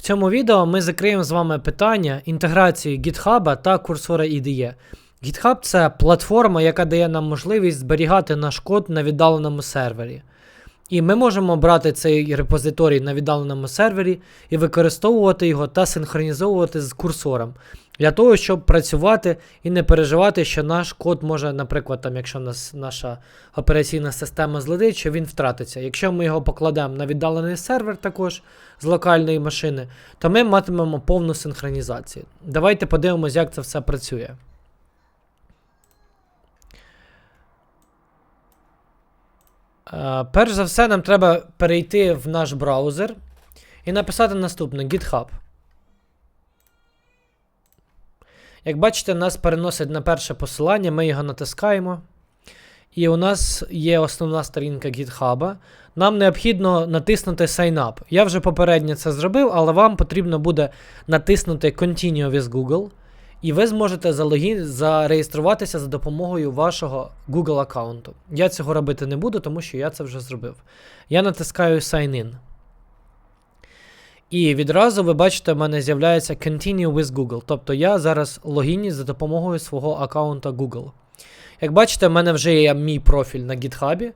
В цьому відео ми закриємо з вами питання інтеграції GitHub та курсора IDE. GitHub це платформа, яка дає нам можливість зберігати наш код на віддаленому сервері. І ми можемо брати цей репозиторій на віддаленому сервері і використовувати його та синхронізовувати з курсором. Для того, щоб працювати і не переживати, що наш код може, наприклад, там, якщо нас наша операційна система злетить, що він втратиться. Якщо ми його покладемо на віддалений сервер також з локальної машини, то ми матимемо повну синхронізацію. Давайте подивимось, як це все працює. Перш за все, нам треба перейти в наш браузер і написати наступне GitHub. Як бачите, нас переносить на перше посилання, ми його натискаємо. І у нас є основна сторінка GitHub. Нам необхідно натиснути Sign Up. Я вже попередньо це зробив, але вам потрібно буде натиснути Continue with Google. І ви зможете залогін... зареєструватися за допомогою вашого Google аккаунту. Я цього робити не буду, тому що я це вже зробив. Я натискаю Sign In. І відразу ви бачите, в мене з'являється Continue with Google. Тобто я зараз логінюсь за допомогою свого аккаунта Google. Як бачите, в мене вже є мій профіль на GitHub,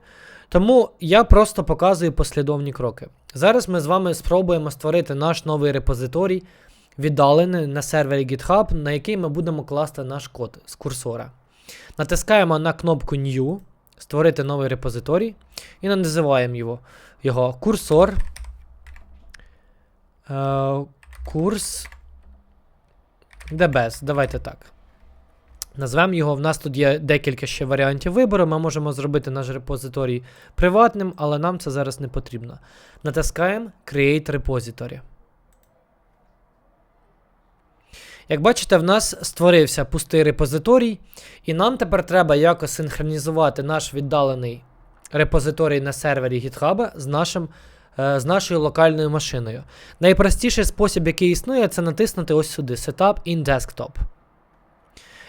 тому я просто показую послідовні кроки. Зараз ми з вами спробуємо створити наш новий репозиторій, віддалений на сервері GitHub, на який ми будемо класти наш код з курсора. Натискаємо на кнопку New, створити новий репозиторій, і називаємо його, його курсор. Е, курс DBS, давайте так. Назвемо його. В нас тут є декілька ще варіантів вибору. Ми можемо зробити наш репозиторій приватним, але нам це зараз не потрібно. Натискаємо Create Repository. Як бачите, в нас створився пустий репозиторій, і нам тепер треба якось синхронізувати наш віддалений репозиторій на сервері GitHub з нашим е, з нашою локальною машиною. Найпростіший спосіб, який існує, це натиснути ось сюди: Setup in Desktop.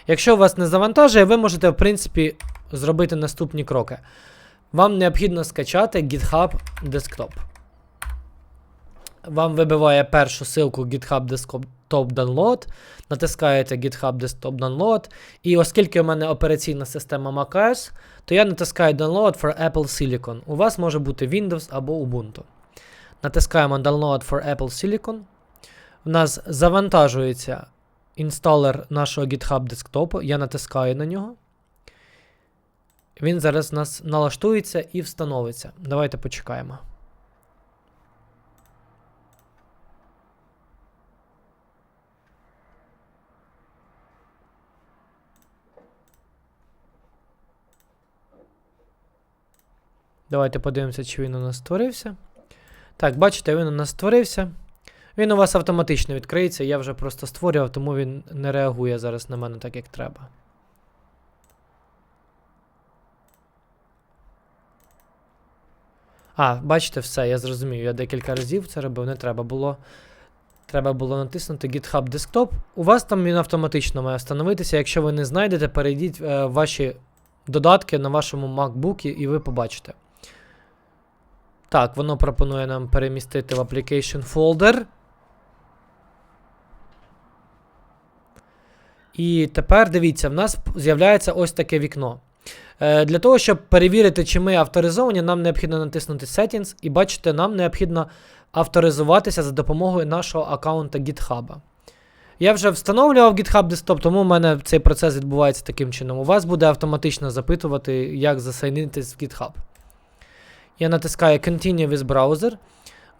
Якщо вас не завантажує, ви можете, в принципі, зробити наступні кроки. Вам необхідно скачати GitHub Desktop. Вам вибиває першу ссылку GitHub Desktop Download. Натискаєте GitHub Desktop Download. І оскільки у мене операційна система macOS, то я натискаю Download for Apple Silicon. У вас може бути Windows або Ubuntu. Натискаємо Download for Apple Silicon. У нас завантажується інсталер нашого GitHub десктопу. Я натискаю на нього. Він зараз у нас налаштується і встановиться. Давайте почекаємо. Давайте подивимося, чи він у нас створився. Так, бачите, він у нас створився. Він у вас автоматично відкриється, я вже просто створював, тому він не реагує зараз на мене так, як треба. А, бачите, все, я зрозумів. Я декілька разів це робив, не треба було. Треба було натиснути GitHub Desktop. У вас там він автоматично має встановитися. Якщо ви не знайдете, перейдіть е, ваші додатки на вашому MacBook і ви побачите. Так, воно пропонує нам перемістити в Application Folder. І тепер дивіться, в нас з'являється ось таке вікно. Е, Для того, щоб перевірити, чи ми авторизовані, нам необхідно натиснути Settings, і бачите, нам необхідно авторизуватися за допомогою нашого аккаунта GitHub. Я вже встановлював GitHub Desktop, тому в мене цей процес відбувається таким чином. У вас буде автоматично запитувати, як засайнитись в GitHub. Я натискаю Continue with Browser.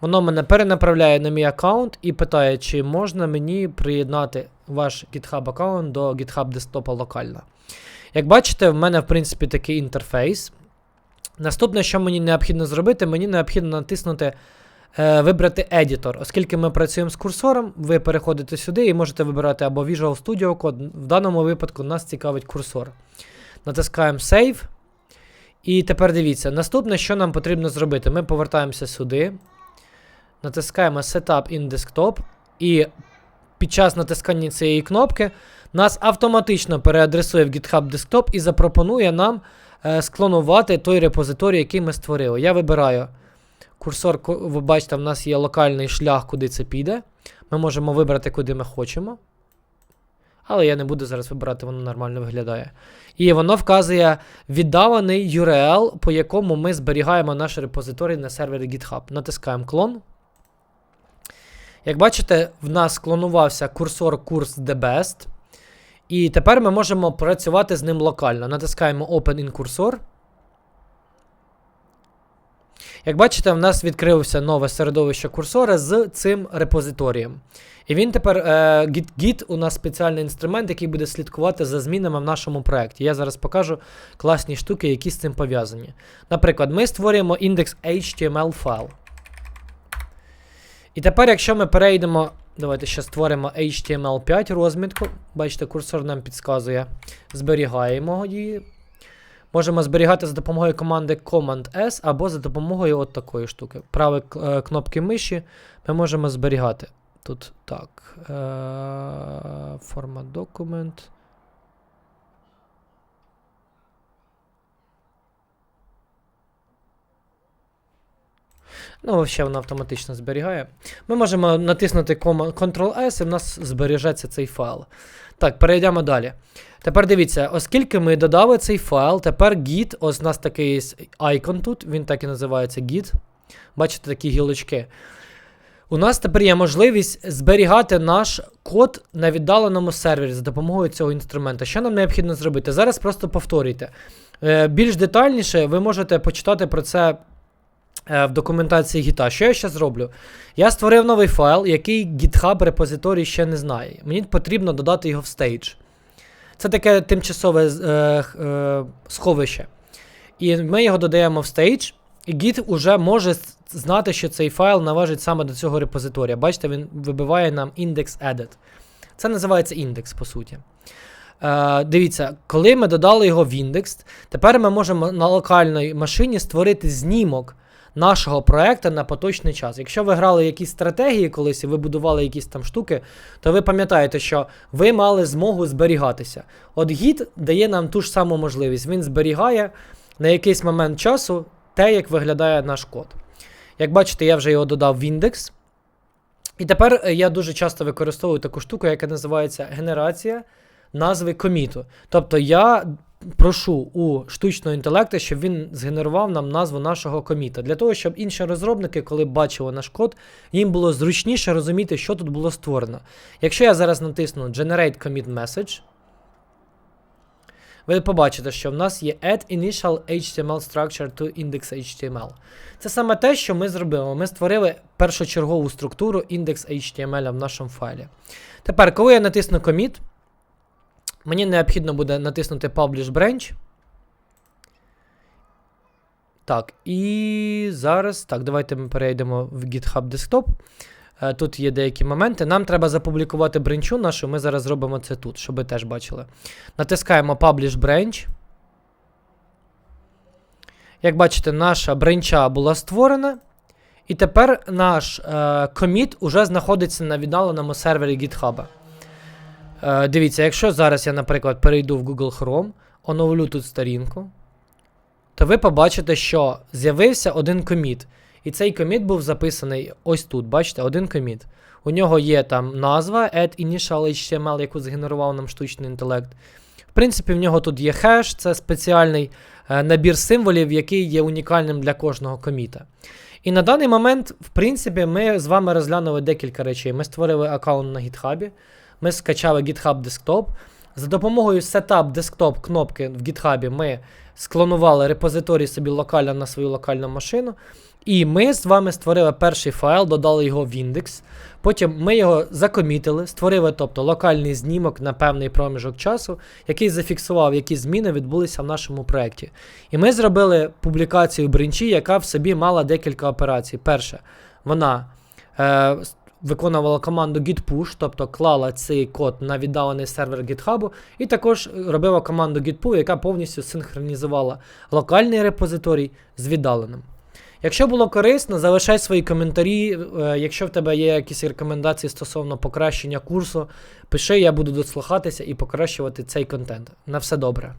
Воно мене перенаправляє на мій аккаунт і питає, чи можна мені приєднати ваш GitHub аккаунт до GitHub десктопа локально. Як бачите, в мене, в принципі, такий інтерфейс. Наступне, що мені необхідно зробити, мені необхідно натиснути е, Вибрати Editor. Оскільки ми працюємо з курсором, ви переходите сюди і можете вибирати або Visual Studio Code. В даному випадку нас цікавить курсор. Натискаємо Save. І тепер дивіться, наступне, що нам потрібно зробити, ми повертаємося сюди, натискаємо Setup in Desktop, і під час натискання цієї кнопки нас автоматично переадресує в GitHub Desktop і запропонує нам е, склонувати той репозиторій, який ми створили. Я вибираю Курсор, ви бачите, в нас є локальний шлях, куди це піде. Ми можемо вибрати, куди ми хочемо. Але я не буду зараз вибирати, воно нормально виглядає. І воно вказує віддалений URL, по якому ми зберігаємо наш репозиторій на сервері GitHub. Натискаємо клон. Як бачите, в нас клонувався курсор курс The Best. І тепер ми можемо працювати з ним локально. Натискаємо Open in Cursor. Як бачите, в нас відкрився нове середовище курсора з цим репозиторієм. І він тепер е, Git, Git у нас спеціальний інструмент, який буде слідкувати за змінами в нашому проєкті. Я зараз покажу класні штуки, які з цим пов'язані. Наприклад, ми створюємо індекс HTML файл. І тепер, якщо ми перейдемо, давайте ще створимо HTML5 розмітку. Бачите, курсор нам підказує. Зберігаємо її. Можемо зберігати за допомогою команди Command-S або за допомогою от такої штуки. Правої е, кнопки миші ми можемо зберігати. Тут так. Е, формат документ. Ну, ще воно автоматично зберігає. Ми можемо натиснути Ctrl-S, і в нас збережеться цей файл. Так, перейдемо далі. Тепер дивіться, оскільки ми додали цей файл, тепер git, ось у нас такий айкон тут, він так і називається git. Бачите такі гілочки. У нас тепер є можливість зберігати наш код на віддаленому сервері за допомогою цього інструмента. Що нам необхідно зробити? Зараз просто повторюйте. Е, більш детальніше ви можете почитати про це в документації гіта. Що я ще зроблю? Я створив новий файл, який GitHub репозиторій ще не знає. Мені потрібно додати його в стейдж. Це таке тимчасове е, е, сховище. І ми його додаємо в стейдж, і Git уже може знати, що цей файл належить саме до цього репозиторія. Бачите, він вибиває нам index edit. Це називається індекс, по суті. Е, дивіться, коли ми додали його в індекс, тепер ми можемо на локальній машині створити знімок нашого проекту на поточний час. Якщо ви грали якісь стратегії колись і ви будували якісь там штуки, то ви пам'ятаєте, що ви мали змогу зберігатися. От Git дає нам ту ж саму можливість. Він зберігає на якийсь момент часу те, як виглядає наш код. Як бачите, я вже його додав в індекс. І тепер е, я дуже часто використовую таку штуку, яка називається генерація назви коміту. Тобто я прошу у штучного інтелекту, щоб він згенерував нам назву нашого коміта. Для того, щоб інші розробники, коли бачили наш код, їм було зручніше розуміти, що тут було створено. Якщо я зараз натисну Generate Commit Message, ви побачите, що в нас є add initial HTML structure to index HTML. Це саме те, що ми зробили. Ми створили першочергову структуру HTML в нашому файлі. Тепер, коли я натисну commit, мені необхідно буде натиснути Publish Branch. Так, і зараз. Так, давайте ми перейдемо в GitHub Desktop. Е, Тут є деякі моменти. Нам треба запублікувати бренчу нашу. Ми зараз зробимо це тут, щоб ви теж бачили. Натискаємо Publish Branch. Як бачите, наша бренча була створена. І тепер наш е, коміт уже знаходиться на віддаленому сервері GitHub. Е, дивіться, якщо зараз я, наприклад, перейду в Google Chrome, оновлю тут сторінку, то ви побачите, що з'явився один коміт. І цей коміт був записаний ось тут, бачите, один коміт. У нього є там назва add initial HTML, яку згенерував нам штучний інтелект. В принципі, в нього тут є хеш, це спеціальний е, набір символів, який є унікальним для кожного коміта. І на даний момент, в принципі, ми з вами розглянули декілька речей. Ми створили аккаунт на GitHub, ми скачали GitHub Desktop. За допомогою Setup Desktop кнопки в GitHub ми склонували репозиторій собі локально на свою локальну машину. І ми з вами створили перший файл, додали його в індекс. Потім ми його закомітили, створили тобто, локальний знімок на певний проміжок часу, який зафіксував, які зміни відбулися в нашому проєкті. І ми зробили публікацію бренчі, яка в собі мала декілька операцій. Перше, вона е, виконувала команду git push, тобто клала цей код на віддалений сервер GitHub, і також робила команду git pull, яка повністю синхронізувала локальний репозиторій з віддаленим. Якщо було корисно, залишай свої коментарі. Е, Якщо в тебе є якісь рекомендації стосовно покращення курсу, пиши, я буду дослухатися і покращувати цей контент. На все добре.